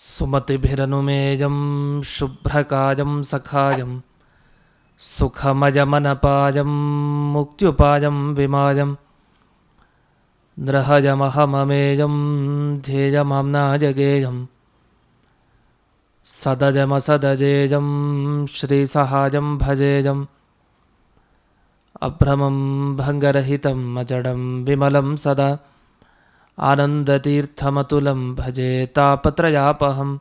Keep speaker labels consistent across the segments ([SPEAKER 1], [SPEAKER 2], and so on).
[SPEAKER 1] सुमतिभिरनुमेयं शुभ्रकायं सखायं सुखमयमनपायं मुक्त्युपायं विमायं नृहयमहममेयं ध्येयमाम्ना जगेयं सदजमसदजेयं श्रीसहायं भजेयम् अभ्रमं भङ्गरहितम् अजडं विमलं सदा। आनन्दतीर्थमतुलं भजे तापत्रयापहं।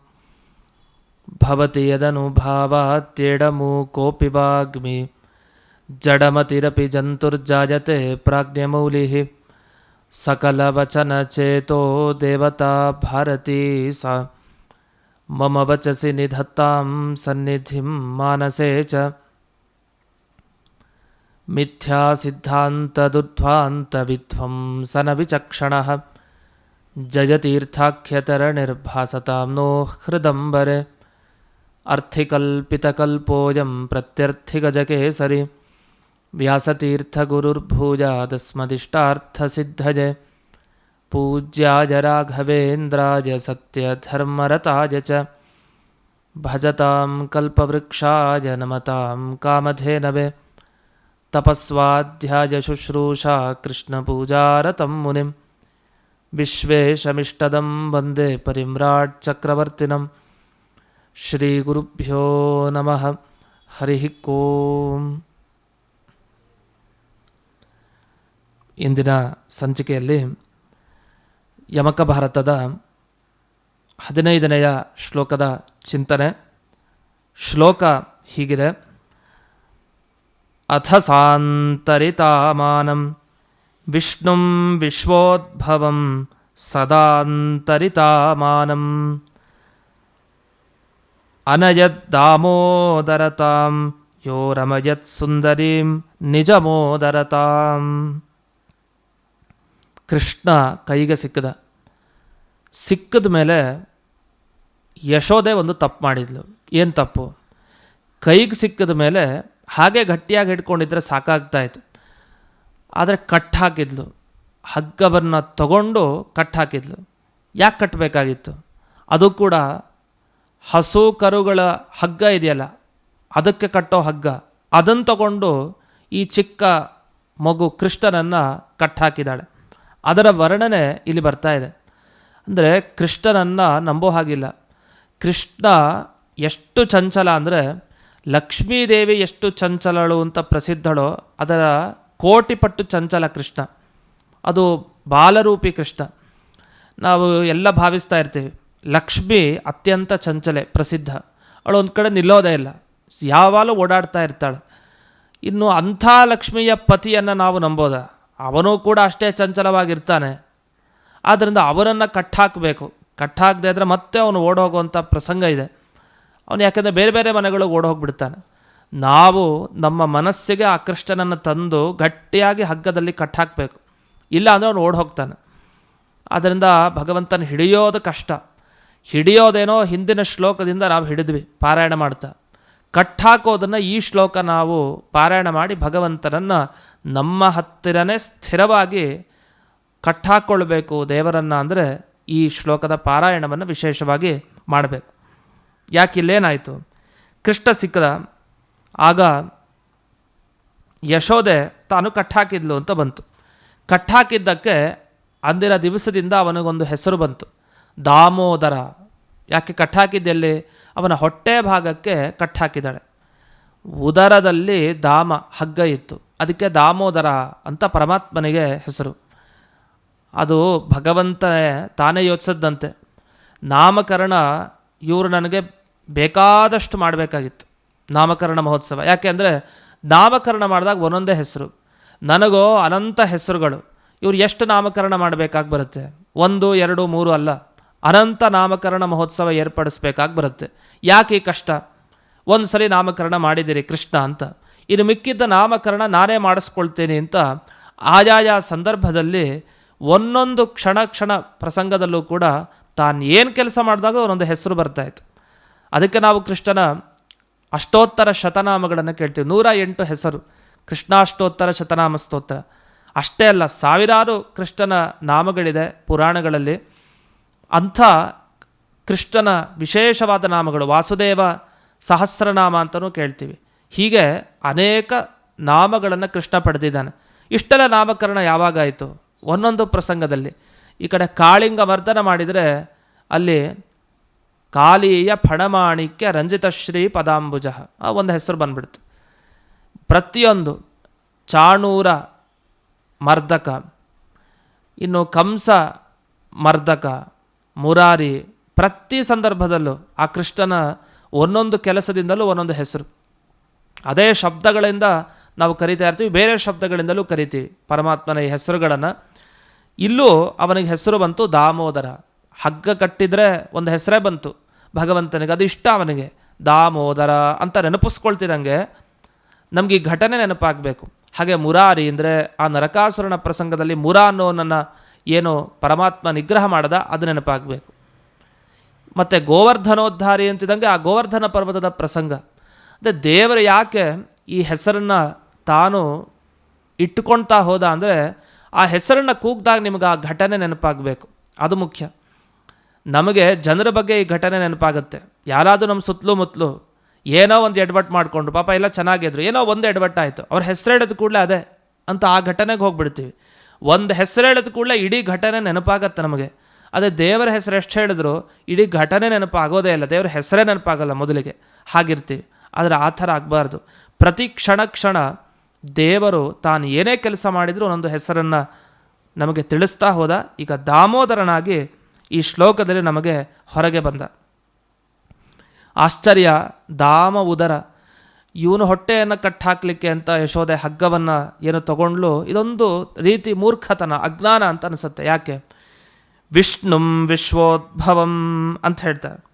[SPEAKER 1] भवति यदनुभावात्येडमूकोऽपि वाग्मि। जडमतिरपि जन्तुर्जायते प्राज्ञमौलिः। सकलवचनचेतो देवता भारती सा। मम वचसि निधत्तां सन्निधिं मानसे च। मिथ्यासिद्धान्तदुध्वान्तविध्वंसनविचक्षणः जयतीर्थाख्यतरनिर्भासतां नो हृदम्बरे। अर्थिकल्पितकल्पोऽयं प्रत्यर्थिगजकेसरि। व्यासतीर्थगुरुर्भूयादस्मदिष्टार्थसिद्धये पूज्याय राघवेन्द्राय सत्यधर्मरताय च। भजतां कल्पवृक्षाय नमतां कामधेनवे। तपस्वाध्यायशुश्रूषा कृष्णपूजारतं मुनिं विश्वेशमिष्टदं वन्दे परिम्राट् चक्रवर्तिनं श्रीगुरुभ्यो नमः ಹರಿಃ ಓಂ ಇಂದಿನ ಸಂಚಿಕೆಯಲ್ಲಿ ಯಮಕ ಭಾರತದ ಹದಿನೈದನೆಯ ಶ್ಲೋಕದ ಚಿಂತನೆ ಶ್ಲೋಕ ಹೀಗಿದೆ ಅಥ ಸಾಂತರಿತಾಮಾನಂ ವಿಷ್ಣುಂ ವಿಶ್ವೋದ್ಭವಂ ಸದಾಂತರಿತಾಮಾನಂ ಅನಯದ್ದಾಮೋದರತಾಂ ಯೋ ರಮಯತ್ ಸುಂದರೀಂ ನಿಜಮೋದರತಾಂ ಕೃಷ್ಣ ಕೈಗೆ ಸಿಕ್ಕದ ಸಿಕ್ಕದ ಮೇಲೆ ಯಶೋದೆ ಒಂದು ತಪ್ಪು ಮಾಡಿದ್ಲು. ಏನು ತಪ್ಪು? ಕೈಗೆ ಸಿಕ್ಕಿದ ಮೇಲೆ ಹಾಗೆ ಗಟ್ಟಿಯಾಗಿ ಹಿಡ್ಕೊಂಡಿದ್ರೆ ಸಾಕಾಗ್ತಾಯಿತ್ತು ಆದರೆ ಕಟ್ ಹಾಕಿದ್ಲು. ಹಗ್ಗವನ್ನು ತಗೊಂಡು ಕಟ್ ಹಾಕಿದ್ಲು. ಯಾಕೆ ಕಟ್ಟಬೇಕಾಗಿತ್ತು ಅದು ಕೂಡ ಹಸು ಕರುಗಳ ಹಗ್ಗ ಇದೆಯಲ್ಲ, ಅದಕ್ಕೆ ಕಟ್ಟೋ ಹಗ್ಗ. ಅದನ್ನು ತಗೊಂಡು ಈ ಚಿಕ್ಕ ಮಗು ಕೃಷ್ಣನನ್ನು ಕಟ್ಟಾಕಿದ್ದಾಳೆ ಅದರ ವರ್ಣನೆ ಇಲ್ಲಿ ಬರ್ತಾ ಇದೆ. ಅಂದರೆ ಕೃಷ್ಣನನ್ನು ನಂಬೋ ಹಾಗಿಲ್ಲ. ಕೃಷ್ಣ ಎಷ್ಟು ಚಂಚಲ ಅಂದರೆ ಲಕ್ಷ್ಮೀದೇವಿ ಎಷ್ಟು ಚಂಚಲಳು ಅಂತ ಪ್ರಸಿದ್ಧಳೋ ಅದರ ಕೋಟಿ ಪಟ್ಟು ಚಂಚಲ ಕೃಷ್ಣ. ಅದು ಬಾಲರೂಪಿ ಕೃಷ್ಣ. ನಾವು ಎಲ್ಲ ಭಾವಿಸ್ತಾ ಇರ್ತೀವಿ. ಲಕ್ಷ್ಮಿ ಅತ್ಯಂತ ಚಂಚಲೆ, ಪ್ರಸಿದ್ಧ. ಅವಳು ಒಂದು ಕಡೆ ನಿಲ್ಲೋದೇ ಇಲ್ಲ. ಯಾವಾಗಲೂ ಓಡಾಡ್ತಾ ಇರ್ತಾಳೆ. ಇನ್ನು ಅಂಥ ಲಕ್ಷ್ಮಿಯ ಪತಿಯನ್ನು ನಾವು ನಂಬೋದ? ಅವನು ಕೂಡ ಅಷ್ಟೇ ಚಂಚಲವಾಗಿರ್ತಾನೆ. ಆದ್ದರಿಂದ ಅವರನ್ನು ಕಟ್ಟಾಕಬೇಕು ಕಟ್ಟಾಕದೇ ಆದರೆ ಮತ್ತೆ ಅವನು ಓಡೋಗುವಂಥ ಪ್ರಸಂಗ ಇದೆ. ಅವನು ಯಾಕಂದರೆ ಬೇರೆ ಬೇರೆ ಮನೆಗಳಿಗೆ ಓಡೋಗ್ಬಿಡ್ತಾನೆ. ನಾವು ನಮ್ಮ ಮನಸ್ಸಿಗೆ ಆ ಕೃಷ್ಣನನ್ನು ತಂದು ಗಟ್ಟಿಯಾಗಿ ಹಗ್ಗದಲ್ಲಿ ಕಟ್ಟಾಕಬೇಕು ಇಲ್ಲ ಅಂದರೆ ಅವನು ಓಡ್ ಹೋಗ್ತಾನೆ. ಆದ್ದರಿಂದ ಭಗವಂತನ ಹಿಡಿಯೋದು ಕಷ್ಟ. ಹಿಡಿಯೋದೇನೋ ಹಿಂದಿನ ಶ್ಲೋಕದಿಂದ ನಾವು ಹಿಡಿದ್ವಿ, ಪಾರಾಯಣ ಮಾಡ್ತಾ. ಕಟ್ಟಾಕೋದನ್ನು ಈ ಶ್ಲೋಕ ನಾವು ಪಾರಾಯಣ ಮಾಡಿ ಭಗವಂತನನ್ನು ನಮ್ಮ ಹತ್ತಿರನೇ ಸ್ಥಿರವಾಗಿ ಕಟ್ಟಾಕ್ಕೊಳ್ಬೇಕು ದೇವರನ್ನು ಅಂದರೆ ಈ ಶ್ಲೋಕದ ಪಾರಾಯಣವನ್ನು ವಿಶೇಷವಾಗಿ ಮಾಡಬೇಕು. ಯಾಕಿಲ್ಲೇನಾಯಿತು ಕೃಷ್ಣ ಸಿಕ್ಕದ ಆಗ ಯಶೋದೆ ತಾನು ಕಟ್ಟಾಕಿದ್ಲು ಅಂತ ಬಂತು. ಕಟ್ಟಾಕಿದ್ದಕ್ಕೆ ಅಂದಿನ ದಿವಸದಿಂದ ಅವನಿಗೊಂದು ಹೆಸರು ಬಂತು. ದಾಮೋದರ. ಯಾಕೆ ಕಟ್ಟಾಕಿದ್ದೆಲ್ಲಿ? ಅವನ ಹೊಟ್ಟೆ ಭಾಗಕ್ಕೆ ಕಟ್ಟಾಕಿದ್ದಾಳೆ. ಉದರದಲ್ಲಿ ದಾಮ ಹಗ್ಗ ಇತ್ತು. ಅದಕ್ಕೆ ದಾಮೋದರ ಅಂತ ಪರಮಾತ್ಮನಿಗೆ ಹೆಸರು. ಅದು ಭಗವಂತನೇ ತಾನೇ ಯೋಚಿಸಿದ್ದಂತೆ ನಾಮಕರಣ ಇವರು ನನಗೆ ಬೇಕಾದಷ್ಟು ಮಾಡಬೇಕಾಗಿತ್ತು. ನಾಮಕರಣ ಮಹೋತ್ಸವ. ಯಾಕೆ ಅಂದರೆ ನಾಮಕರಣ ಮಾಡಿದಾಗ ಒಂದೊಂದೇ ಹೆಸರು. ನನಗೋ ಅನಂತ ಹೆಸರುಗಳು. ಇವ್ರು ಎಷ್ಟು ನಾಮಕರಣ ಮಾಡಬೇಕಾಗಿ ಬರುತ್ತೆ? ಒಂದು, ಎರಡು, ಮೂರು ಅಲ್ಲ. ಅನಂತ ನಾಮಕರಣ ಮಹೋತ್ಸವ ಏರ್ಪಡಿಸ್ಬೇಕಾಗಿ ಬರುತ್ತೆ. ಯಾಕೆ ಈ ಕಷ್ಟ? ಒಂದು ಸರಿ ನಾಮಕರಣ ಮಾಡಿದ್ದೀರಿ ಕೃಷ್ಣ ಅಂತ. ಇನ್ನು ಮಿಕ್ಕಿದ್ದ ನಾಮಕರಣ ನಾನೇ ಮಾಡಿಸ್ಕೊಳ್ತೇನೆ ಅಂತ ಆಯಾಯ ಸಂದರ್ಭದಲ್ಲಿ ಒಂದೊಂದು ಕ್ಷಣ ಕ್ಷಣ ಪ್ರಸಂಗದಲ್ಲೂ ಕೂಡ ತಾನು ಏನು ಕೆಲಸ ಮಾಡಿದಾಗ ಒಂದೊಂದು ಹೆಸರು ಬರ್ತಾಯಿತ್ತು ಅದಕ್ಕೆ ನಾವು ಕೃಷ್ಣನ ಅಷ್ಟೋತ್ತರ ಶತನಾಮಗಳನ್ನು ಕೇಳ್ತೀವಿ. ನೂರ ಎಂಟು ಹೆಸರು. ಕೃಷ್ಣಾಷ್ಟೋತ್ತರ ಶತನಾಮ ಸ್ತೋತ್ರ. ಅಷ್ಟೇ ಅಲ್ಲ, ಸಾವಿರಾರು ಕೃಷ್ಣನ ನಾಮಗಳಿದೆ ಪುರಾಣಗಳಲ್ಲಿ. ಅಂಥ ಕೃಷ್ಣನ ವಿಶೇಷವಾದ ನಾಮಗಳು, ವಾಸುದೇವ ಸಹಸ್ರನಾಮ ಅಂತಲೂ ಕೇಳ್ತೀವಿ. ಹೀಗೆ ಅನೇಕ ನಾಮಗಳನ್ನು ಕೃಷ್ಣ ಪಡೆದಿದ್ದಾನೆ. ಇಷ್ಟೆಲ್ಲ ನಾಮಕರಣ ಯಾವಾಗಾಯಿತು ಒಂದೊಂದು ಪ್ರಸಂಗದಲ್ಲಿ. ಈ ಕಡೆ ಕಾಳಿಂಗ ಮರ್ದನ ಮಾಡಿದರೆ ಅಲ್ಲಿ ಕಾಳೀಯ ಫಣಮಾಣಿಕ್ಯ ರಂಜಿತಶ್ರೀ ಪದಾಂಬುಜ. ಒಂದು ಹೆಸರು ಬಂದ್ಬಿಡ್ತು. ಪ್ರತಿಯೊಂದು ಚಾಣೂರ ಮರ್ದಕ, ಇನ್ನು ಕಂಸ ಮರ್ದಕ, ಮುರಾರಿ, ಪ್ರತಿ ಸಂದರ್ಭದಲ್ಲೂ ಆ ಕೃಷ್ಣನ ಒಂದೊಂದು ಕೆಲಸದಿಂದಲೂ ಒಂದೊಂದು ಹೆಸರು. ಅದೇ ಶಬ್ದಗಳಿಂದ ನಾವು ಕರಿತಾ ಇರ್ತೀವಿ, ಬೇರೆ ಶಬ್ದಗಳಿಂದಲೂ ಕರಿತೀವಿ ಪರಮಾತ್ಮನ ಈ ಹೆಸರುಗಳನ್ನು. ಇಲ್ಲೂ ಅವನಿಗೆ ಹೆಸರು ಬಂತು ದಾಮೋದರ. ಹಗ್ಗ ಕಟ್ಟಿದರೆ ಒಂದು ಹೆಸರೇ ಬಂತು. ಭಗವಂತನಿಗೆ ಅದು ಇಷ್ಟ ಅವನಿಗೆ. ದಾಮೋದರ ಅಂತ ನೆನಪಿಸ್ಕೊಳ್ತಿದ್ದಂಗೆ ನಮಗೆ ಈ ಘಟನೆ ನೆನಪಾಗಬೇಕು. ಹಾಗೆ ಮುರಾರಿ ಅಂದರೆ ಆ ನರಕಾಸುರನ ಪ್ರಸಂಗದಲ್ಲಿ ಮುರ ಅನ್ನೋನನ್ನು ಏನು ಪರಮಾತ್ಮ ನಿಗ್ರಹ ಮಾಡದ ಅದು ನೆನಪಾಗಬೇಕು. ಮತ್ತು ಗೋವರ್ಧನೋದ್ಧಾರಿ ಅಂತಿದ್ದಂಗೆ ಆ ಗೋವರ್ಧನ ಪರ್ವತದ ಪ್ರಸಂಗ. ಅಂದರೆ ದೇವರು ಯಾಕೆ ಈ ಹೆಸರನ್ನು ತಾನು ಇಟ್ಟುಕೊಳ್ತಾ ಹೋದ ಅಂದರೆ ಆ ಹೆಸರನ್ನು ಕೂಗ್ದಾಗ ನಿಮಗೆ ಆ ಘಟನೆ ನೆನಪಾಗಬೇಕು. ಅದು ಮುಖ್ಯ. ನಮಗೆ ಜನರ ಬಗ್ಗೆ ಈ ಘಟನೆ ನೆನಪಾಗುತ್ತೆ. ಯಾರಾದರೂ ನಮ್ಮ ಸುತ್ತಲೂ ಮುತ್ತಲು ಏನೋ ಒಂದು ಎಡ್ವಟ್ ಮಾಡಿಕೊಂಡು, ಪಾಪ ಎಲ್ಲ ಚೆನ್ನಾಗಿದ್ರು, ಏನೋ ಒಂದು ಎಡ್ವಟ್ ಆಯಿತು, ಅವ್ರ ಹೆಸರು ಕೂಡಲೇ ಅದೇ ಅಂತ ಆ ಘಟನೆಗೆ ಹೋಗ್ಬಿಡ್ತೀವಿ. ಒಂದು ಹೆಸರು ಹೇಳಿದ ಕೂಡಲೇ ಇಡೀ ಘಟನೆ ನೆನಪಾಗತ್ತೆ ನಮಗೆ. ಅದೇ ದೇವರ ಹೆಸರು ಎಷ್ಟು ಹೇಳಿದ್ರು, ಇಡೀ ಘಟನೆ ನೆನಪಾಗೋದೇ ಇಲ್ಲ, ದೇವರ ಹೆಸರೇ ನೆನಪಾಗಲ್ಲ ಮೊದಲಿಗೆ. ಹಾಗಿರ್ತೀವಿ. ಆದರೆ ಆ ಥರ ಆಗಬಾರ್ದು. ಪ್ರತಿ ಕ್ಷಣ ಕ್ಷಣ ದೇವರು ತಾನು ಏನೇ ಕೆಲಸ ಮಾಡಿದರೂ ಒಂದೊಂದು ಹೆಸರನ್ನು ನಮಗೆ ತಿಳಿಸ್ತಾ ಹೋದ. ಈಗ ದಾಮೋದರನಾಗಿ ಈ ಶ್ಲೋಕದಲ್ಲಿ ನಮಗೆ ಹೊರಗೆ ಬಂದ. ಆಶ್ಚರ್ಯ ದಾಮ ಉದರ. ಇವನು ಹೊಟ್ಟೆಯನ್ನು ಕಟ್ಟಾಕ್ಲಿಕ್ಕೆ ಅಂತ ಯಶೋದೆ ಹಗ್ಗವನ್ನು ಏನು ತಗೊಂಡ್ಲು? ಇದೊಂದು ರೀತಿ ಮೂರ್ಖತನ, ಅಜ್ಞಾನ ಅಂತ ಅನಿಸುತ್ತೆ. ಯಾಕೆ? ವಿಷ್ಣುಂ ವಿಶ್ವೋದ್ಭವಂ ಅಂತ ಹೇಳ್ತಾರೆ.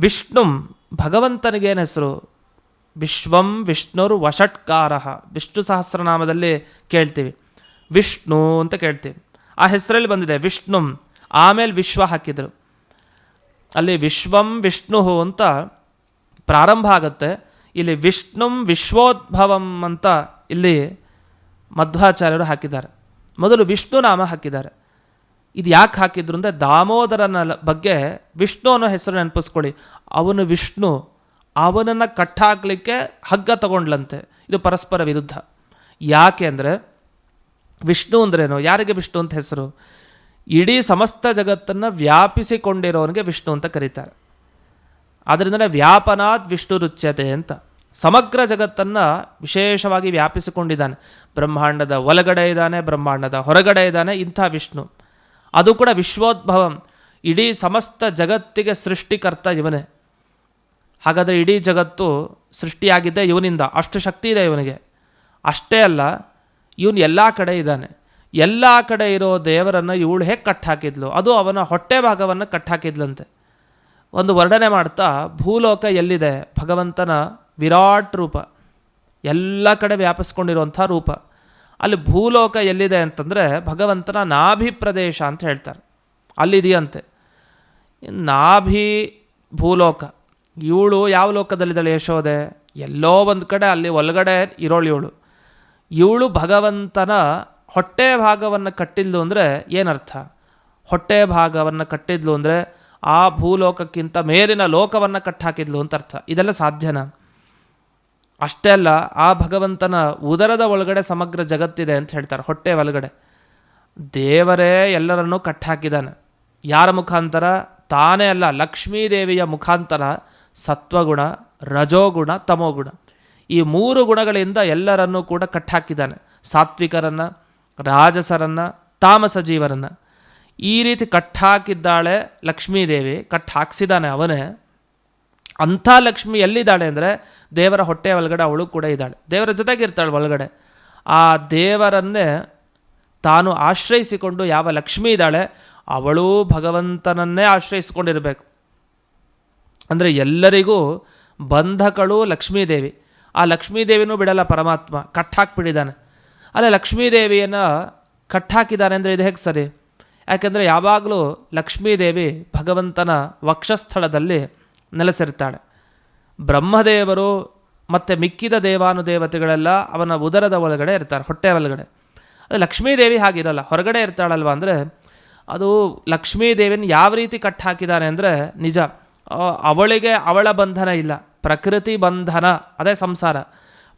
[SPEAKER 1] ವಿಷ್ಣುಂ ಭಗವಂತನಿಗೇನು ಹೆಸರು? ವಿಶ್ವಂ ವಿಷ್ಣುರು ವಷಟ್ಕಾರ. ವಿಷ್ಣು ಸಹಸ್ರನಾಮದಲ್ಲಿ ಕೇಳ್ತೀವಿ. ವಿಷ್ಣು ಅಂತ ಕೇಳ್ತೀವಿ. ಆ ಹೆಸರಲ್ಲಿ ಬಂದಿದೆ ವಿಷ್ಣುಂ. ಆಮೇಲೆ ವಿಶ್ವ ಹಾಕಿದರು. ಅಲ್ಲಿ ವಿಶ್ವಂ ವಿಷ್ಣು ಅಂತ ಪ್ರಾರಂಭ ಆಗುತ್ತೆ. ಇಲ್ಲಿ ವಿಷ್ಣುಂ ವಿಶ್ವೋದ್ಭವಂ ಅಂತ ಇಲ್ಲಿ ಮಧ್ವಾಚಾರ್ಯರು ಹಾಕಿದ್ದಾರೆ. ಮೊದಲು ವಿಷ್ಣು ನಾಮ ಹಾಕಿದ್ದಾರೆ. ಇದು ಯಾಕೆ ಹಾಕಿದ್ರು ಅಂದರೆ ದಾಮೋದರನ ಬಗ್ಗೆ ವಿಷ್ಣು ಅನ್ನೋ ಹೆಸರು ನೆನಪಿಸ್ಕೊಳ್ಳಿ. ಅವನು ವಿಷ್ಣು. ಅವನನ್ನು ಕಟ್ಟಾಕ್ಲಿಕ್ಕೆ ಹಗ್ಗ ತಗೊಂಡ್ಲಂತೆ. ಇದು ಪರಸ್ಪರ ವಿರುದ್ಧ. ಯಾಕೆ ಅಂದರೆ ವಿಷ್ಣು ಅಂದ್ರೇನು? ಯಾರಿಗೆ ವಿಷ್ಣು ಅಂತ ಹೆಸರು? ಇಡೀ ಸಮಸ್ತ ಜಗತ್ತನ್ನು ವ್ಯಾಪಿಸಿಕೊಂಡಿರೋನಿಗೆ ವಿಷ್ಣು ಅಂತ ಕರೀತಾರೆ. ಆದ್ದರಿಂದ ವ್ಯಾಪನಾತ್ ವಿಷ್ಣು ರುಚ್ಯತೆ ಅಂತ ಸಮಗ್ರ ಜಗತ್ತನ್ನು ವಿಶೇಷವಾಗಿ ವ್ಯಾಪಿಸಿಕೊಂಡಿದ್ದಾನೆ. ಬ್ರಹ್ಮಾಂಡದ ಒಳಗಡೆ ಇದ್ದಾನೆ, ಬ್ರಹ್ಮಾಂಡದ ಹೊರಗಡೆ ಇದ್ದಾನೆ ಇಂಥ ವಿಷ್ಣು. ಅದು ಕೂಡ ವಿಶ್ವೋದ್ಭವಂ. ಇಡೀ ಸಮಸ್ತ ಜಗತ್ತಿಗೆ ಸೃಷ್ಟಿಕರ್ತ ಇವನೇ. ಹಾಗಾದರೆ ಇಡೀ ಜಗತ್ತು ಸೃಷ್ಟಿಯಾಗಿದ್ದೆ ಇವನಿಂದ. ಅಷ್ಟು ಶಕ್ತಿ ಇದೆ ಇವನಿಗೆ. ಅಷ್ಟೇ ಅಲ್ಲ, ಇವನು ಎಲ್ಲ ಕಡೆ ಇದ್ದಾನೆ. ಎಲ್ಲ ಕಡೆ ಇರೋ ದೇವರನ್ನು ಇವಳು ಹೇಗೆ ಕಟ್ಟಾಕಿದ್ಲು ಅದು ಅವನ ಹೊಟ್ಟೆ ಭಾಗವನ್ನು ಕಟ್ಟಾಕಿದ್ಲಂತೆ ಒಂದು ವರ್ಣನೆ ಮಾಡ್ತಾ, ಭೂಲೋಕ ಎಲ್ಲಿದೆ? ಭಗವಂತನ ವಿರಾಟ್ ರೂಪ. ಎಲ್ಲ ಕಡೆ ವ್ಯಾಪಿಸ್ಕೊಂಡಿರುವಂಥ ರೂಪ. ಅಲ್ಲಿ ಭೂಲೋಕ ಎಲ್ಲಿದೆ ಅಂತಂದರೆ ಭಗವಂತನ ನಾಭಿ ಪ್ರದೇಶ ಅಂತ ಹೇಳ್ತಾರೆ. ಅಲ್ಲಿದೆಯಂತೆ. ನಾಭಿ ಭೂಲೋಕ. ಇವಳು ಯಾವ ಲೋಕದಲ್ಲಿದ್ದಾಳೆ ಯಶೋದೆ ಎಲ್ಲೋ ಒಂದು ಕಡೆ ಅಲ್ಲಿ ಒಳಗಡೆ ಇರೋಳು ಇವಳು. ಇವಳು ಭಗವಂತನ ಹೊಟ್ಟೆ ಭಾಗವನ್ನು ಕಟ್ಟಿದ್ಲು ಅಂದರೆ ಏನರ್ಥ? ಹೊಟ್ಟೆ ಭಾಗವನ್ನು ಕಟ್ಟಿದ್ಲು ಅಂದರೆ ಆ ಭೂಲೋಕಕ್ಕಿಂತ ಮೇಲಿನ ಲೋಕವನ್ನು ಕಟ್ಟಾಕಿದ್ಲು ಅಂತ ಅರ್ಥ. ಇದೆಲ್ಲ ಸಾಧ್ಯನ? ಅಷ್ಟೇ ಅಲ್ಲ, ಆ ಭಗವಂತನ ಉದರದ ಒಳಗಡೆ ಸಮಗ್ರ ಜಗತ್ತಿದೆ ಅಂತ ಹೇಳ್ತಾರೆ, ಹೊಟ್ಟೆ ಒಳಗಡೆ. ದೇವರೇ ಎಲ್ಲರನ್ನೂ ಕಟ್ಟಾಕಿದ್ದಾನೆ. ಯಾರ ಮುಖಾಂತರ? ತಾನೇ ಅಲ್ಲ, ಲಕ್ಷ್ಮೀದೇವಿಯ ಮುಖಾಂತರ ಸತ್ವಗುಣ, ರಜೋಗುಣ, ತಮೋಗುಣ. ಈ ಮೂರು ಗುಣಗಳಿಂದ ಎಲ್ಲರನ್ನೂ ಕೂಡ ಕಟ್ಟಾಕಿದ್ದಾನೆ. ಸಾತ್ವಿಕರನ್ನು ರಾಜಸರನ್ನು, ತಾಮಸ ಜೀವರನ್ನು. ಈ ರೀತಿ ಕಟ್ಟಾಕಿದ್ದಾಳೆ ಲಕ್ಷ್ಮೀದೇವಿ ಕಟ್ಟಾಕ್ಸಿದ್ದಾನೆ ಅವನೇ. ಅಂಥ ಲಕ್ಷ್ಮಿ ಎಲ್ಲಿದ್ದಾಳೆ ಅಂದರೆ ದೇವರ ಹೊಟ್ಟೆ ಒಳಗಡೆ ಅವಳು ಕೂಡ ಇದ್ದಾಳೆ. ದೇವರ ಜೊತೆಗಿರ್ತಾಳೆ ಒಳಗಡೆ. ಆ ದೇವರನ್ನೇ ತಾನು ಆಶ್ರಯಿಸಿಕೊಂಡು ಯಾವ ಲಕ್ಷ್ಮಿ ಇದ್ದಾಳೆ, ಅವಳು ಭಗವಂತನನ್ನೇ ಆಶ್ರಯಿಸಿಕೊಂಡಿರಬೇಕು. ಅಂದರೆ ಎಲ್ಲರಿಗೂ ಬಂಧಕಳು ಲಕ್ಷ್ಮೀದೇವಿ. ಆ ಲಕ್ಷ್ಮೀದೇವಿನೂ ಬಿಡಲ್ಲ ಪರಮಾತ್ಮ ಕಟ್ಟಾಕ್ಬಿಟ್ಟಿದ್ದಾನೆ ಅಲ್ಲ, ಲಕ್ಷ್ಮೀದೇವಿಯನ್ನು ಕಟ್ಟಾಕಿದ್ದಾರೆ ಅಂದರೆ ಇದು ಹೇಗೆ ಸರಿ? ಯಾಕೆಂದರೆ ಯಾವಾಗಲೂ ಲಕ್ಷ್ಮೀದೇವಿ ಭಗವಂತನ ವಕ್ಷಸ್ಥಳದಲ್ಲಿ ನೆಲೆಸಿರ್ತಾಳೆ. ಬ್ರಹ್ಮದೇವರು ಮತ್ತು ಮಿಕ್ಕಿದ ದೇವಾನುದೇವತೆಗಳೆಲ್ಲ ಅವನ ಉದರದ ಒಳಗಡೆ ಇರ್ತಾರೆ, ಹೊಟ್ಟೆ ಒಳಗಡೆ. ಅದು ಲಕ್ಷ್ಮೀದೇವಿ ಹಾಗಿರಲ್ಲ, ಹೊರಗಡೆ ಇರ್ತಾಳಲ್ವ ಅಂದರೆ ಅದು ಲಕ್ಷ್ಮೀದೇವಿನ ಯಾವ ರೀತಿ ಕಟ್ ಹಾಕಿದ್ದಾನೆ ಅಂದರೆ ನಿಜ ಅವಳಿಗೆ ಅವಳ ಬಂಧನ ಇಲ್ಲ, ಪ್ರಕೃತಿ ಬಂಧನ, ಅದೇ ಸಂಸಾರ.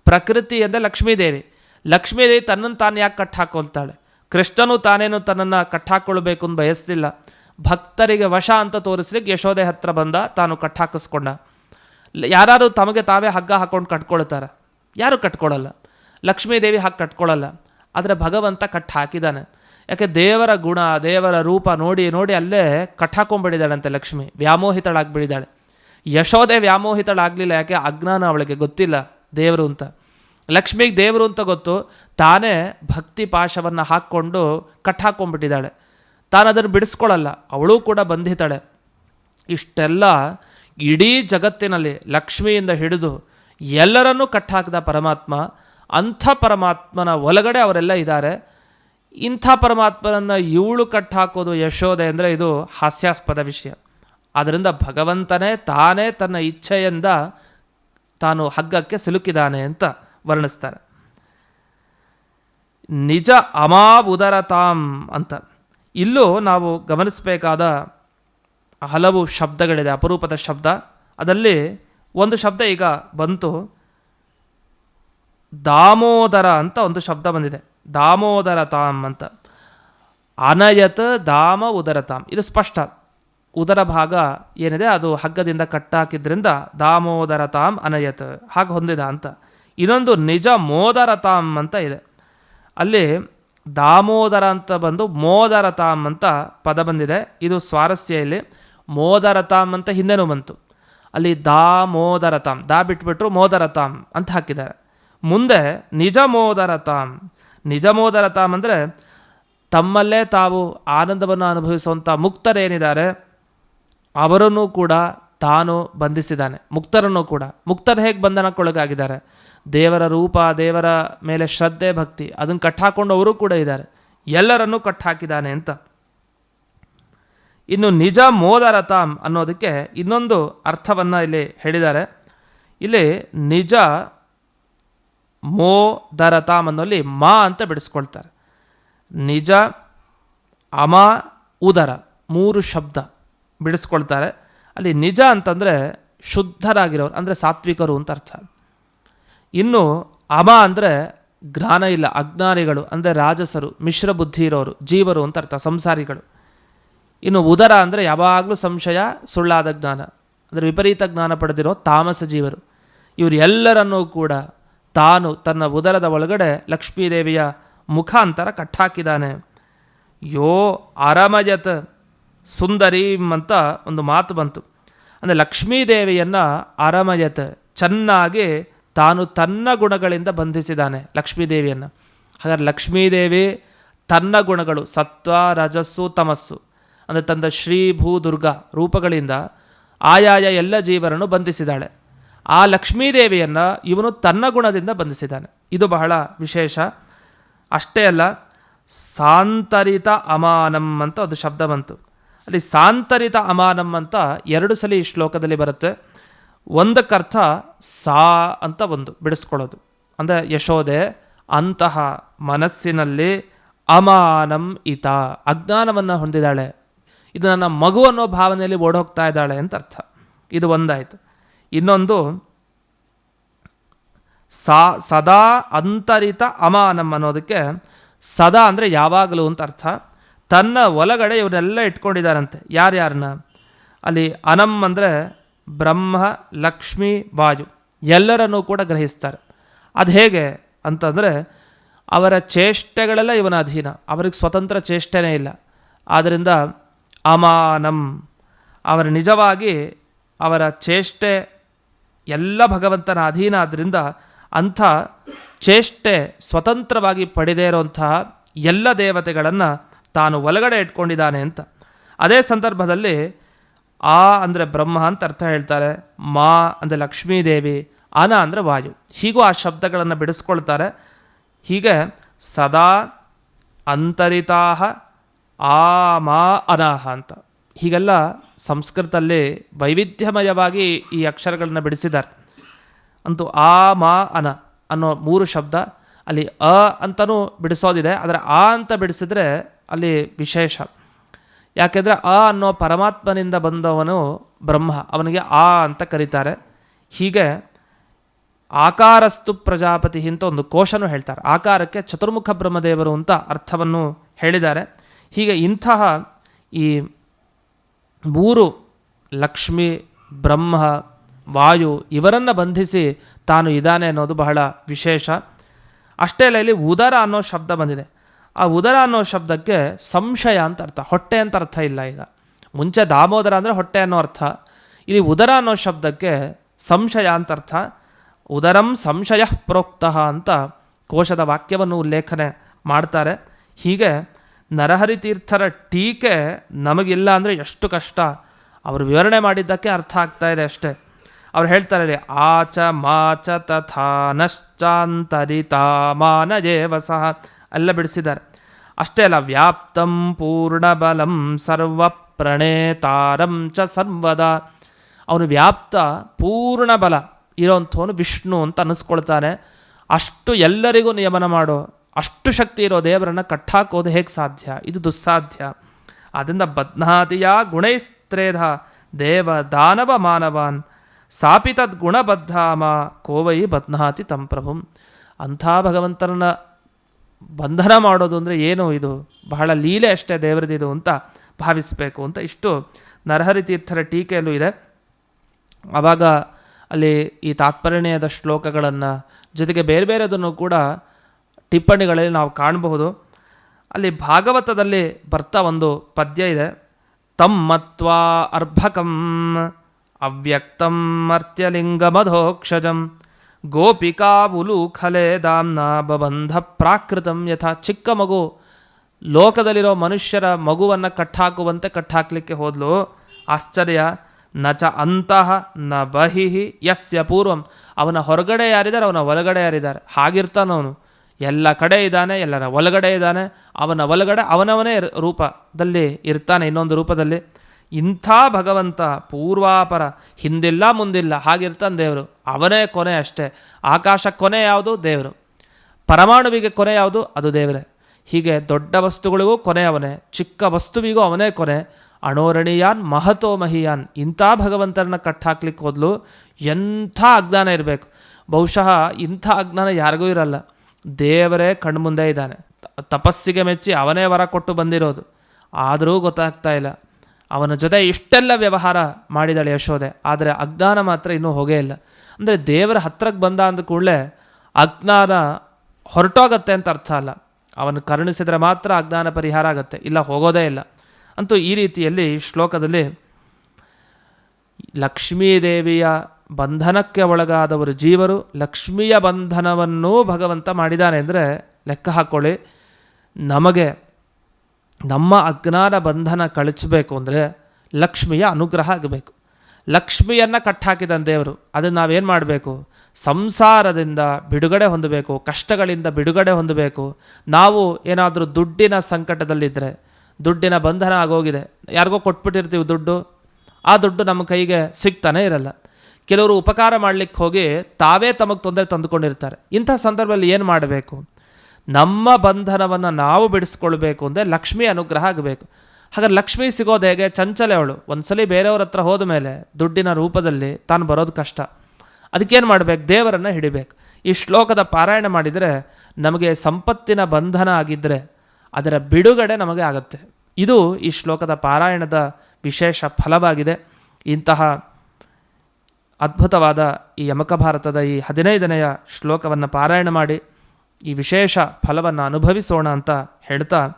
[SPEAKER 1] ಪ್ರಕೃತಿ ಅಂದರೆ ಲಕ್ಷ್ಮೀದೇವಿ. ಲಕ್ಷ್ಮೀದೇವಿ ತನ್ನನ್ನು ತಾನು ಯಾಕೆ ಕಟ್ಟಾಕೊಳ್ತಾಳೆ ಕೃಷ್ಣನು ತಾನೇನು ತನ್ನನ್ನು ಕಟ್ಟಾಕೊಳ್ಬೇಕು ಅಂತ ಬಯಸ್ತಿಲ್ಲ ಭಕ್ತರಿಗೆ ವಶ ಅಂತ ತೋರಿಸ್ಲಿಕ್ಕೆ ಯಶೋದೆ ಹತ್ರ ಬಂದ, ತಾನು ಕಟ್ಟಾಕಿಸ್ಕೊಂಡ ಯಾರು ತಮಗೆ ತಾವೇ ಹಗ್ಗ ಹಾಕೊಂಡು ಕಟ್ಕೊಳ್ತಾರೆ? ಯಾರು ಕಟ್ಕೊಳ್ಳಲ್ಲ ಲಕ್ಷ್ಮೀದೇವಿ ಹಾಕಿ ಕಟ್ಕೊಳ್ಳಲ್ಲ ಆದರೆ ಭಗವಂತ ಕಟ್ಟು ಹಾಕಿದ್ದಾನೆ. ಯಾಕೆ ದೇವರ ಗುಣ, ದೇವರ ರೂಪ ನೋಡಿ ನೋಡಿ ಅಲ್ಲೇ ಕಟ್ಟಾಕೊಂಡ್ಬಿಡಿದಾಳಂತೆ ಲಕ್ಷ್ಮಿ. ವ್ಯಾಮೋಹಿತಳಾಗ್ಬಿಡಿದಾಳೆ ಯಶೋದೆ ವ್ಯಾಮೋಹಿತಳಾಗಲಿಲ್ಲ, ಯಾಕೆ ಅಜ್ಞಾನ ಅವಳಿಗೆ ಗೊತ್ತಿಲ್ಲ ದೇವರು ಅಂತ. ಲಕ್ಷ್ಮಿಗೆ ದೇವರು ಅಂತ ಗೊತ್ತು, ತಾನೇ ಭಕ್ತಿ ಪಾಶವನ್ನು ಹಾಕ್ಕೊಂಡು ಕಟ್ ಹಾಕ್ಕೊಂಡ್ಬಿಟ್ಟಿದ್ದಾಳೆ ತಾನು ಅದನ್ನು ಬಿಡಿಸ್ಕೊಳ್ಳಲ್ಲ ಅವಳು ಕೂಡ ಬಂಧಿತಾಳೆ. ಇಷ್ಟೆಲ್ಲ ಇಡೀ ಜಗತ್ತಿನಲ್ಲಿ ಲಕ್ಷ್ಮಿಯಿಂದ ಹಿಡಿದು ಎಲ್ಲರನ್ನೂ ಕಟ್ಟಾಕಿದ ಪರಮಾತ್ಮ, ಅಂಥ ಪರಮಾತ್ಮನ ಒಳಗಡೆ ಅವರೆಲ್ಲ ಇದ್ದಾರೆ. ಇಂಥ ಪರಮಾತ್ಮನನ್ನು ಇವಳು ಕಟ್ಟಾಕೋದು ಯಶೋದೆ ಅಂದರೆ ಇದು ಹಾಸ್ಯಾಸ್ಪದ ವಿಷಯ. ಆದ್ದರಿಂದ ಭಗವಂತನೇ ತಾನೇ ತನ್ನ ಇಚ್ಛೆಯಿಂದ ತಾನು ಹಗ್ಗಕ್ಕೆ ಸಿಲುಕಿದ್ದಾನೆ ಅಂತ. ವರ್ಣಿಸ್ತಾರೆ. ನಿಜ ಅಮಾವುದರತಾಂ ಅಂತ. ಇಲ್ಲೂ ನಾವು ಗಮನಿಸಬೇಕಾದ ಹಲವು ಶಬ್ದಗಳಿದೆ, ಅಪರೂಪದ ಶಬ್ದ. ಅದರಲ್ಲಿ ಒಂದು ಶಬ್ದ ಈಗ ಬಂತು. ದಾಮೋದರ ಅಂತ ಒಂದು ಶಬ್ದ ಬಂದಿದೆ. ದಾಮೋದರ ತಾಮ್ ಅಂತ. ಅನಯತ್ ದಾಮ ಉದರತಾಮ್. ಇದು ಸ್ಪಷ್ಟ. ಉದರ ಭಾಗ ಏನಿದೆ, ಅದು ಹಗ್ಗದಿಂದ ಕಟ್ಟಾಕಿದ್ರಿಂದ ದಾಮೋದರ ತಾಮ್ ಅನಯತ್ ಹಾಗೆ ಹೊಂದಿದ ಅಂತ. ಇನ್ನೊಂದು ನಿಜ ಮೋದರತಾಮ್ ಅಂತ ಇದೆ. ಅಲ್ಲಿ ದಾಮೋದರ ಅಂತ ಬಂದು ಮೋದರತಾಮ್ ಅಂತ ಪದ ಬಂದಿದೆ. ಇದು ಸ್ವಾರಸ್ಯ ಇಲ್ಲಿ. ಮೋದರತಾಮ್ ಅಂತ ಹಿಂದೆನೂ ಬಂತು. ಅಲ್ಲಿ ದಾಮೋದರತಾಮ್ ದಾ ಬಿಟ್ಬಿಟ್ರು ಮೋದರತಾಮ್ ಅಂತ ಹಾಕಿದ್ದಾರೆ. ಮುಂದೆ ನಿಜ ಮೋದರತಾಮ್ ನಿಜ ಮೋದರತಾಮ್ ಅಂದರೆ ತಮ್ಮಲ್ಲೇ ತಾವು ಆನಂದವನ್ನು ಅನುಭವಿಸುವಂಥ ಮುಕ್ತರೇನಿದ್ದಾರೆ, ಅವರನ್ನು ಕೂಡ ತಾನು ಬಂಧಿಸಿದ್ದಾನೆ. ಮುಕ್ತರನ್ನು ಕೂಡ. ಮುಕ್ತರು ಹೇಗೆ ಬಂಧನಕ್ಕೊಳಗಾಗಿದ್ದಾರೆ? ದೇವರ ರೂಪ, ದೇವರ ಮೇಲೆ ಶ್ರದ್ಧೆ, ಭಕ್ತಿ, ಅದನ್ನು ಕಟ್ಟಾಕೊಂಡು ಅವರು ಕೂಡ ಇದ್ದಾರೆ. ಎಲ್ಲರನ್ನೂ ಕಟ್ಟಾಕಿದ್ದಾನೆ ಅಂತ. ಇನ್ನು ನಿಜ ಮೋದರತಾಮ್ ಅನ್ನೋದಕ್ಕೆ ಇನ್ನೊಂದು ಅರ್ಥವನ್ನು ಇಲ್ಲಿ ಹೇಳಿದ್ದಾರೆ. ಇಲ್ಲಿ ನಿಜ ಮೋ ದರತಾಮ್ ಅನ್ನೋಲ್ಲಿ ಮಾ ಅಂತ ಬಿಡಿಸ್ಕೊಳ್ತಾರೆ. ನಿಜ, ಅಮ, ಉದರ ಮೂರು ಶಬ್ದ ಬಿಡಿಸ್ಕೊಳ್ತಾರೆ. ಅಲ್ಲಿ ನಿಜ ಅಂತಂದರೆ ಶುದ್ಧರಾಗಿರೋರು, ಅಂದರೆ ಸಾತ್ವಿಕರು ಅಂತ ಅರ್ಥ. ಇನ್ನು ಅಮ ಅಂದರೆ ಜ್ಞಾನ ಇಲ್ಲ, ಅಜ್ಞಾನಿಗಳು ಅಂದರೆ ರಾಜಸರು, ಮಿಶ್ರ ಬುದ್ಧಿ ಇರೋರು ಜೀವರು ಅಂತ ಅರ್ಥ, ಸಂಸಾರಿಗಳು. ಇನ್ನು ಉದರ ಅಂದರೆ ಯಾವಾಗಲೂ ಸಂಶಯ, ಸುಳ್ಳಾದ ಜ್ಞಾನ. ಅಂದರೆ ವಿಪರೀತ ಜ್ಞಾನ ಪಡೆದಿರೋ ತಾಮಸ ಜೀವರು. ಇವರು ಎಲ್ಲರನ್ನೂ ಕೂಡ ತಾನು ತನ್ನ ಉದರದ ಒಳಗಡೆ ಲಕ್ಷ್ಮೀದೇವಿಯ ಮುಖಾಂತರ ಕಟ್ಟಾಕಿದ್ದಾನೆ. ಯೋ ಅರಮಯತ್ ಸುಂದರೀಂ ಅಂತ ಒಂದು ಮಾತು ಬಂತು. ಅಂದರೆ ಲಕ್ಷ್ಮೀದೇವಿಯನ್ನು ಅರಮಯತ್, ಚೆನ್ನಾಗಿ ತಾನು ತನ್ನ ಗುಣಗಳಿಂದ ಬಂಧಿಸಿದ್ದಾನೆ ಲಕ್ಷ್ಮೀದೇವಿಯನ್ನು. ಹಾಗಾದ್ರೆ ಲಕ್ಷ್ಮೀದೇವಿ ತನ್ನ ಗುಣಗಳು, ಸತ್ವ, ರಜಸ್ಸು, ತಮಸ್ಸು, ಅಂದರೆ ತಂದ ಶ್ರೀ, ಭೂ, ದುರ್ಗ ರೂಪಗಳಿಂದ ಆಯಾಯ ಎಲ್ಲ ಜೀವರನ್ನು ಬಂಧಿಸಿದ್ದಾಳೆ. ಆ ಲಕ್ಷ್ಮೀದೇವಿಯನ್ನು ಇವನು ತನ್ನ ಗುಣದಿಂದ ಬಂಧಿಸಿದ್ದಾನೆ. ಇದು ಬಹಳ ವಿಶೇಷ. ಅಷ್ಟೇ ಅಲ್ಲ, ಸಾಂತರಿತ ಅಮಾನಂ ಅಂತ ಒಂದು ಶಬ್ದ ಬಂತು. ಅಲ್ಲಿ ಸಾಂತರಿತ ಅಮಾನಂ ಅಂತ ಎರಡು ಸಲ ಈ ಶ್ಲೋಕದಲ್ಲಿ ಬರುತ್ತೆ. ಒಂದಕ್ಕರ್ಥ ಸಾ ಅಂತ ಒಂದು ಬಿಡಿಸ್ಕೊಳ್ಳೋದು. ಅಂದರೆ ಯಶೋದೆ ಅಂತಹ ಮನಸ್ಸಿನಲ್ಲಿ ಅಮಾನಂ ಇತ, ಅಜ್ಞಾನವನ್ನು ಹೊಂದಿದ್ದಾಳೆ. ಇದು ನನ್ನ ಮಗು ಅನ್ನೋ ಭಾವನೆಯಲ್ಲಿ ಓಡೋಗ್ತಾ ಇದ್ದಾಳೆ ಅಂತ ಅರ್ಥ. ಇದು ಒಂದಾಯಿತು. ಇನ್ನೊಂದು, ಸಾ, ಸದಾ ಅಂತರಿತ ಅಮಾನಂ ಅನ್ನೋದಕ್ಕೆ ಸದಾ ಅಂದರೆ ಯಾವಾಗಲೂ ಅಂತ ಅರ್ಥ. ತನ್ನ ಒಳಗಡೆ ಇವರೆಲ್ಲ ಇಟ್ಕೊಂಡಿದ್ದಾರಂತೆ. ಯಾರ್ಯಾರನ್ನ? ಅಲ್ಲಿ ಅನಂ ಅಂದರೆ ಬ್ರಹ್ಮ, ಲಕ್ಷ್ಮಿ, ವಾಯು ಎಲ್ಲರನ್ನೂ ಕೂಡ ಗ್ರಹಿಸ್ತಾರೆ. ಅದು ಹೇಗೆ ಅಂತಂದರೆ ಅವರ ಚೇಷ್ಟೆಗಳೆಲ್ಲ ಇವನ ಅಧೀನ. ಅವರಿಗೆ ಸ್ವತಂತ್ರ ಚೇಷ್ಟೆನೇ ಇಲ್ಲ. ಆದ್ದರಿಂದ ಅಮಾನಂ. ಅವರ ನಿಜವಾಗಿ ಅವರ ಚೇಷ್ಟೆ ಎಲ್ಲ ಭಗವಂತನ ಅಧೀನ ಆದ್ದರಿಂದ ಅಂಥ ಚೇಷ್ಟೆ ಸ್ವತಂತ್ರವಾಗಿ ಪಡೆದೇ ಇರುವಂತಹ ಎಲ್ಲ ದೇವತೆಗಳನ್ನು ತಾನು ಒಳಗಡೆ ಇಟ್ಕೊಂಡಿದ್ದಾನೆ ಅಂತ. ಅದೇ ಸಂದರ್ಭದಲ್ಲಿ ಆ ಅಂದರೆ ಬ್ರಹ್ಮ ಅಂತ ಅರ್ಥ ಹೇಳ್ತಾರೆ, ಮಾ ಅಂದರೆ ಲಕ್ಷ್ಮೀದೇವಿ, ಅನ ಅಂದರೆ ವಾಯು. ಹೀಗೂ ಆ ಶಬ್ದಗಳನ್ನು ಬಿಡಿಸ್ಕೊಳ್ತಾರೆ. ಹೀಗೆ ಸದಾ ಅಂತರಿತಾಹ ಆ ಮಾ ಅನಾಹ ಅಂತ. ಹೀಗೆಲ್ಲ ಸಂಸ್ಕೃತದಲ್ಲಿ ವೈವಿಧ್ಯಮಯವಾಗಿ ಈ ಅಕ್ಷರಗಳನ್ನು ಬಿಡಿಸಿದ್ದಾರೆ. ಅಂತೂ ಆ ಮಾ ಅನ ಅನ್ನೋ ಮೂರು ಶಬ್ದ ಅಲ್ಲಿ ಅ ಅಂತಲೂ ಬಿಡಿಸೋದಿದೆ, ಆದರೆ ಆ ಅಂತ ಬಿಡಿಸಿದ್ರೆ ಅಲ್ಲಿ ವಿಶೇಷ. ಯಾಕೆಂದರೆ ಆ ಅನ್ನೋ ಪರಮಾತ್ಮನಿಂದ ಬಂದವನು ಬ್ರಹ್ಮ, ಅವನಿಗೆ ಆ ಅಂತ ಕರೀತಾರೆ. ಹೀಗೆ ಆಕಾರಸ್ತು ಪ್ರಜಾಪತಿ ಅಂತ ಒಂದು ಕೋಶನು ಹೇಳ್ತಾರೆ. ಆಕಾರಕ್ಕೆ ಚತುರ್ಮುಖ ಬ್ರಹ್ಮದೇವರು ಅಂತ ಅರ್ಥವನ್ನು ಹೇಳಿದ್ದಾರೆ. ಹೀಗೆ ಇಂತಹ ಈ ಮೂರು ಲಕ್ಷ್ಮಿ, ಬ್ರಹ್ಮ, ವಾಯು ಇವರನ್ನು ಬಂಧಿಸಿ ತಾನು ಇದ್ದಾನೆ ಅನ್ನೋದು ಬಹಳ ವಿಶೇಷ. ಅಷ್ಟೇ ಅಲ್ಲ, ಇಲ್ಲಿ ಉದರ ಅನ್ನೋ ಶಬ್ದ ಬಂದಿದೆ. ಆ ಉದರ ಅನ್ನೋ ಶಬ್ದಕ್ಕೆ ಸಂಶಯ ಅಂತ ಅರ್ಥ, ಹೊಟ್ಟೆ ಅಂತ ಅರ್ಥ ಇಲ್ಲ ಈಗ. ಮುಂಚೆ ದಾಮೋದರ ಅಂದರೆ ಹೊಟ್ಟೆ ಅನ್ನೋ ಅರ್ಥ. ಇಲ್ಲಿ ಉದರ ಅನ್ನೋ ಶಬ್ದಕ್ಕೆ ಸಂಶಯ ಅಂತ ಅರ್ಥ. ಉದರಂ ಸಂಶಯ ಪ್ರೋಕ್ತಃ ಅಂತ ಕೋಶದ ವಾಕ್ಯವನ್ನು ಉಲ್ಲೇಖನೆ ಮಾಡ್ತಾರೆ. ಹೀಗೆ ನರಹರಿ ತೀರ್ಥರ ಟೀಕೆ ನಮಗಿಲ್ಲ ಅಂದರೆ ಎಷ್ಟು ಕಷ್ಟ. ಅವರು ವಿವರಣೆ ಮಾಡಿದ್ದಕ್ಕೆ ಅರ್ಥ ಆಗ್ತಾ ಇದೆ ಅಷ್ಟೇ. ಅವ್ರು ಹೇಳ್ತಾರೆ ಆಚ ಮಾಚ ತಥಾ ನಶ್ಚಾಂತರಿತಾ ಮಾನಜೇವ ಸಹ ಎಲ್ಲ ಬಿಡಿಸಿದ್ದಾರೆ. ಅಷ್ಟೇ ಅಲ್ಲ, ವ್ಯಾಪ್ತಂ ಪೂರ್ಣಬಲಂ ಸರ್ವ ಪ್ರಣೇತಾರಂ ಚ ಸರ್ವದ. ಅವನು ವ್ಯಾಪ್ತ ಪೂರ್ಣ ಬಲ ವಿಷ್ಣು ಅಂತ ಅನ್ನಿಸ್ಕೊಳ್ತಾನೆ. ಅಷ್ಟು ಎಲ್ಲರಿಗೂ ನಿಯಮನ ಮಾಡೋ, ಅಷ್ಟು ಶಕ್ತಿ ಇರೋ ದೇವರನ್ನು ಕಟ್ಟಾಕೋದು ಹೇಗೆ ಸಾಧ್ಯ? ಇದು ದುಸ್ಸಾಧ್ಯ. ಆದ್ದರಿಂದ ಬದ್ನಾತಿಯ ಗುಣೈಸ್ತ್ರೇಧ, ದೇವ ದಾನವ ಮಾನವಾನ್ ಸಾಪಿತದ್ ಗುಣಬದ್ಧಾಮ ಕೋವೈ ಬದ್ನಾತಿ ತಂ ಪ್ರಭುಂ ಅಂಥ ಭಗವಂತನನ್ನ ಬಂಧನ ಮಾಡೋದು ಅಂದರೆ ಏನು? ಇದು ಬಹಳ ಲೀಲೆ ಅಷ್ಟೇ ದೇವರದಿದು ಅಂತ ಭಾವಿಸಬೇಕು ಅಂತ ಇಷ್ಟು ನರಹರಿ ತೀರ್ಥರ ಟೀಕೆಯಲ್ಲೂ ಇದೆ. ಆವಾಗ ಅಲ್ಲಿ ಈ ತಾತ್ಪರ್ಯದ ಶ್ಲೋಕಗಳನ್ನು ಜೊತೆಗೆ ಬೇರೆ ಬೇರೆದನ್ನು ಕೂಡ ಟಿಪ್ಪಣಿಗಳಲ್ಲಿ ನಾವು ಕಾಣಬಹುದು. ಅಲ್ಲಿ ಭಾಗವತದಲ್ಲಿ ಬರ್ತಾ ಒಂದು ಪದ್ಯ ಇದೆ. ತಮ್ಮತ್ವ ಅರ್ಭಕಂ ಅವ್ಯಕ್ತಂ ಮರ್ತ್ಯಲಿಂಗಮಧೋಕ್ಷಜಂ. ಗೋಪಿಕಾ ಖಲೆ ದಾಮ್ನ ಬಬಂಧ ಪ್ರಾಕೃತಂ ಯಥಾ ಚಿಕ್ಕ ಮಗು. ಲೋಕದಲ್ಲಿರೋ ಮನುಷ್ಯರ ಮಗುವನ್ನು ಕಟ್ಟಾಕುವಂತೆ ಕಟ್ಟಾಕ್ಲಿಕ್ಕೆ ಹೋದ್ಲು. ಆಶ್ಚರ್ಯ. ನ ಚ ಅಂತಃ ನ ಬಹಿಹಿ ಯಸ್ಯ ಪೂರ್ವಂ. ಅವನ ಹೊರಗಡೆ ಯಾರಿದ್ದಾರೆ? ಅವನ ಒಳಗಡೆ ಯಾರಿದ್ದಾರೆ? ಹಾಗಿರ್ತಾನವನು ಎಲ್ಲ ಕಡೆ ಇದ್ದಾನೆ, ಎಲ್ಲರ ಒಳಗಡೆ ಇದ್ದಾನೆ. ಅವನ ಒಳಗಡೆ ಅವನವನೇ ರೂಪದಲ್ಲಿ ಇರ್ತಾನೆ, ಇನ್ನೊಂದು ರೂಪದಲ್ಲಿ. ಇಂಥ ಭಗವಂತ ಪೂರ್ವಾಪರ, ಹಿಂದಿಲ್ಲ ಮುಂದಿಲ್ಲ, ಹಾಗಿರ್ತಾನೆ ದೇವರು. ಅವನೇ ಕೊನೆ ಅಷ್ಟೇ. ಆಕಾಶ ಕೊನೆ ಯಾವುದು? ದೇವರು. ಪರಮಾಣುವಿಗೆ ಕೊನೆ ಯಾವುದು? ಅದು ದೇವರೇ. ಹೀಗೆ ದೊಡ್ಡ ವಸ್ತುಗಳಿಗೂ ಕೊನೆ ಅವನೇ, ಚಿಕ್ಕ ವಸ್ತುವಿಗೂ ಅವನೇ ಕೊನೆ. ಅಣೋರಣೀಯಾನ್ ಮಹತೋ ಮಹಿಯಾನ್ ಇಂಥ ಭಗವಂತರನ್ನ ಕಟ್ಟಾಕ್ಲಿಕ್ಕೆ ಹೋದ್ಲು ಎಂಥ ಅಜ್ಞಾನ ಇರಬೇಕು. ಬಹುಶಃ ಇಂಥ ಅಜ್ಞಾನ ಯಾರಿಗೂ ಇರಲ್ಲ. ದೇವರೇ ಕಣ್ಮುಂದೆ ಇದ್ದಾನೆ. ತಪಸ್ಸಿಗೆ ಮೆಚ್ಚಿ ಅವನೇ ವರ ಕೊಟ್ಟು ಬಂದಿರೋದು. ಆದರೂ ಗೊತ್ತಾಗ್ತಾ ಇಲ್ಲ. ಅವನ ಜೊತೆ ಇಷ್ಟೆಲ್ಲ ವ್ಯವಹಾರ ಮಾಡಿದಾಳೆ ಯಶೋದೆ ಆದರೆ ಅಜ್ಞಾನ ಮಾತ್ರ ಇನ್ನೂ ಹೋಗೇ ಇಲ್ಲ. ಅಂದರೆ ದೇವರ ಹತ್ರಕ್ಕೆ ಬಂದ ಅಂದ ಕೂಡಲೇ ಅಜ್ಞಾನ ಹೊರಟೋಗತ್ತೆ ಅಂತ ಅರ್ಥ ಅಲ್ಲ. ಅವನು ಕರುಣಿಸಿದರೆ ಮಾತ್ರ ಅಜ್ಞಾನ ಪರಿಹಾರ ಆಗತ್ತೆ, ಇಲ್ಲ ಹೋಗೋದೇ ಇಲ್ಲ. ಅಂತೂ ಈ ರೀತಿಯಲ್ಲಿ ಶ್ಲೋಕದಲ್ಲಿ ಲಕ್ಷ್ಮೀದೇವಿಯ ಬಂಧನಕ್ಕೆ ಒಳಗಾದವರು ಜೀವರು ಲಕ್ಷ್ಮಿಯ ಬಂಧನವನ್ನೂ ಭಗವಂತ ಮಾಡಿದ್ದಾನೆ ಅಂದರೆ ಲೆಕ್ಕ ಹಾಕ್ಕೊಳ್ಳಿ ನಮಗೆ ನಮ್ಮ ಅಜ್ಞಾನ ಬಂಧನ ಕಳಚಬೇಕು ಅಂದರೆ ಲಕ್ಷ್ಮಿಯ ಅನುಗ್ರಹ ಆಗಬೇಕು. ಲಕ್ಷ್ಮಿಯನ್ನು ಕಟ್ಟಾಕಿದ ದೇವರು. ಅದನ್ನು ನಾವೇನು ಮಾಡಬೇಕು? ಸಂಸಾರದಿಂದ ಬಿಡುಗಡೆ ಹೊಂದಬೇಕು, ಕಷ್ಟಗಳಿಂದ ಬಿಡುಗಡೆ ಹೊಂದಬೇಕು. ನಾವು ಏನಾದರೂ ದುಡ್ಡಿನ ಸಂಕಟದಲ್ಲಿದ್ದರೆ ದುಡ್ಡಿನ ಬಂಧನ ಆಗೋಗಿದೆ, ಯಾರಿಗೋ ಕೊಟ್ಬಿಟ್ಟಿರ್ತೀವಿ ದುಡ್ಡು, ಆ ದುಡ್ಡು ನಮ್ಮ ಕೈಗೆ ಸಿಗ್ತಾನೆ ಇರಲ್ಲ. ಕೆಲವರು ಉಪಕಾರ ಮಾಡಲಿಕ್ಕೆ ಹೋಗಿ ತಾವೇ ತಮಗೆ ತೊಂದರೆ ತಂದುಕೊಂಡಿರ್ತಾರೆ. ಇಂಥ ಸಂದರ್ಭದಲ್ಲಿ ಏನು ಮಾಡಬೇಕು? ನಮ್ಮ ಬಂಧನವನ್ನು ನಾವು ಬಿಡಿಸ್ಕೊಳ್ಬೇಕು ಅಂದರೆ ಲಕ್ಷ್ಮಿ ಅನುಗ್ರಹ ಆಗಬೇಕು. ಹಾಗಾದ್ರೆ ಲಕ್ಷ್ಮಿ ಸಿಗೋದು ಹೇಗೆ? ಚಂಚಲೆ ಅವಳು. ಒಂದ್ಸಲಿ ಬೇರೆಯವ್ರ ಹತ್ರ ಹೋದ ಮೇಲೆ ದುಡ್ಡಿನ ರೂಪದಲ್ಲಿ ತಾನು ಬರೋದು ಕಷ್ಟ. ಅದಕ್ಕೇನು ಮಾಡಬೇಕು? ದೇವರನ್ನು ಹಿಡಿಬೇಕು. ಈ ಶ್ಲೋಕದ ಪಾರಾಯಣ ಮಾಡಿದರೆ ನಮಗೆ ಸಂಪತ್ತಿನ ಬಂಧನ ಆಗಿದ್ದರೆ ಅದರ ಬಿಡುಗಡೆ ನಮಗೆ ಆಗುತ್ತೆ. ಇದು ಈ ಶ್ಲೋಕದ ಪಾರಾಯಣದ ವಿಶೇಷ ಫಲವಾಗಿದೆ. ಇಂತಹ ಅದ್ಭುತವಾದ ಈ ಯಮಕ ಭಾರತದ ಈ ಹದಿನೈದನೆಯ ಶ್ಲೋಕವನ್ನು ಪಾರಾಯಣ ಮಾಡಿ ಈ ವಿಶೇಷ ಫಲವನ್ನು ಅನುಭವಿಸೋಣ ಅಂತ ಹೇಳ್ತಾ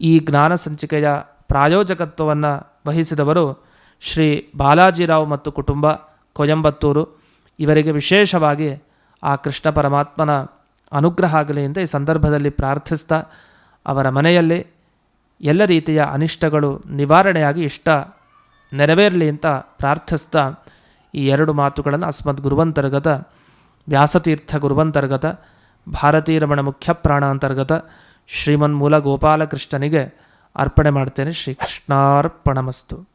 [SPEAKER 1] ಈ ಜ್ಞಾನ ಸಂಚಿಕೆಯ ಪ್ರಾಯೋಜಕತ್ವವನ್ನು ವಹಿಸಿದವರು ಶ್ರೀ ಬಾಲಾಜಿರಾವ್ ಮತ್ತು ಕುಟುಂಬ ಕೊಯಂಬತ್ತೂರು. ಇವರಿಗೆ ವಿಶೇಷವಾಗಿ ಆ ಕೃಷ್ಣ ಪರಮಾತ್ಮನ ಅನುಗ್ರಹ ಆಗಲಿ ಅಂತ ಈ ಸಂದರ್ಭದಲ್ಲಿ ಪ್ರಾರ್ಥಿಸ್ತಾ ಅವರ ಮನೆಯಲ್ಲಿ ಎಲ್ಲ ರೀತಿಯ ಅನಿಷ್ಟಗಳು ನಿವಾರಣೆಯಾಗಿ ಇಷ್ಟ ನೆರವೇರಲಿ ಅಂತ ಪ್ರಾರ್ಥಿಸ್ತಾ ಈ ಎರಡು ಮಾತುಗಳನ್ನು ಅಸ್ಮದ್ ಗುರುವಂತರ್ಗತ, ವ್ಯಾಸತೀರ್ಥ ಗುರುವಂತರ್ಗತ ಭಾರತೀರಮಣ ಮುಖ್ಯ ಪ್ರಾಣಾಂತರ್ಗತ ಶ್ರೀಮನ್ಮೂಲ ಗೋಪಾಲಕೃಷ್ಣನಿಗೆ ಅರ್ಪಣೆ ಮಾಡ್ತೇನೆ ಶ್ರೀ ಕೃಷ್ಣಾರ್ಪಣಮಸ್ತು